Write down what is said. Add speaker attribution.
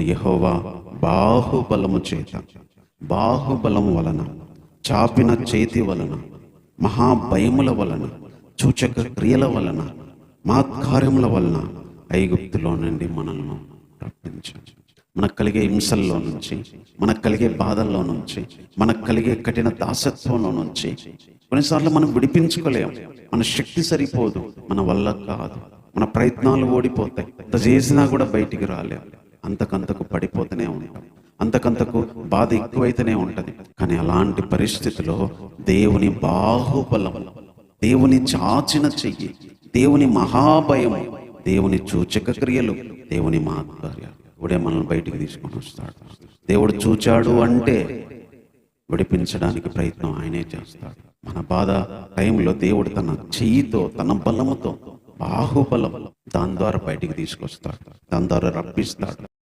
Speaker 1: అప్పుడు యహోవా బాహుబలము చేత బాహుబలము వలన చాపిన చేతి వలన మహాభయముల వలన సూచక క్రియల వలన మాత్కార్యముల వలన ఐగుప్తులో నుండి మనల్ని రప్పించాడు. మనకు కలిగే హింసల్లో నుంచి మనకు కలిగే బాధల్లో నుంచి మనకు కలిగే కఠిన దాసత్వంలో నుంచి కొన్నిసార్లు మనం విడిపించుకోలేము మన శక్తి సరిపోదు మన వల్ల కాదు మన ప్రయత్నాలు ఓడిపోతాయి. ఎంత చేసినా కూడా బయటికి రాలేము అంతకంతకు పడిపోతూనే ఉంటాం అంతకంతకు బాధ ఎక్కువైతేనే ఉంటది. కానీ అలాంటి పరిస్థితిలో దేవుని బాహుబలం దేవుని చాచిన చెయ్యి దేవుని మహాభయం దేవుని సూచక క్రియలు దేవుని మాత్పర్యాలు ఇవిడే మనల్ని బయటికి తీసుకొని వస్తాడు. దేవుడు చూచాడు అంటే విడిపించడానికి ప్రయత్నం ఆయనే చేస్తాడు. మన బాధ టైంలో దేవుడు తన చెయ్యితో తన బలముతో బాహుబలం దాని ద్వారా బయటికి తీసుకొస్తాడు. దాని ద్వారా రప్పిస్తాడు.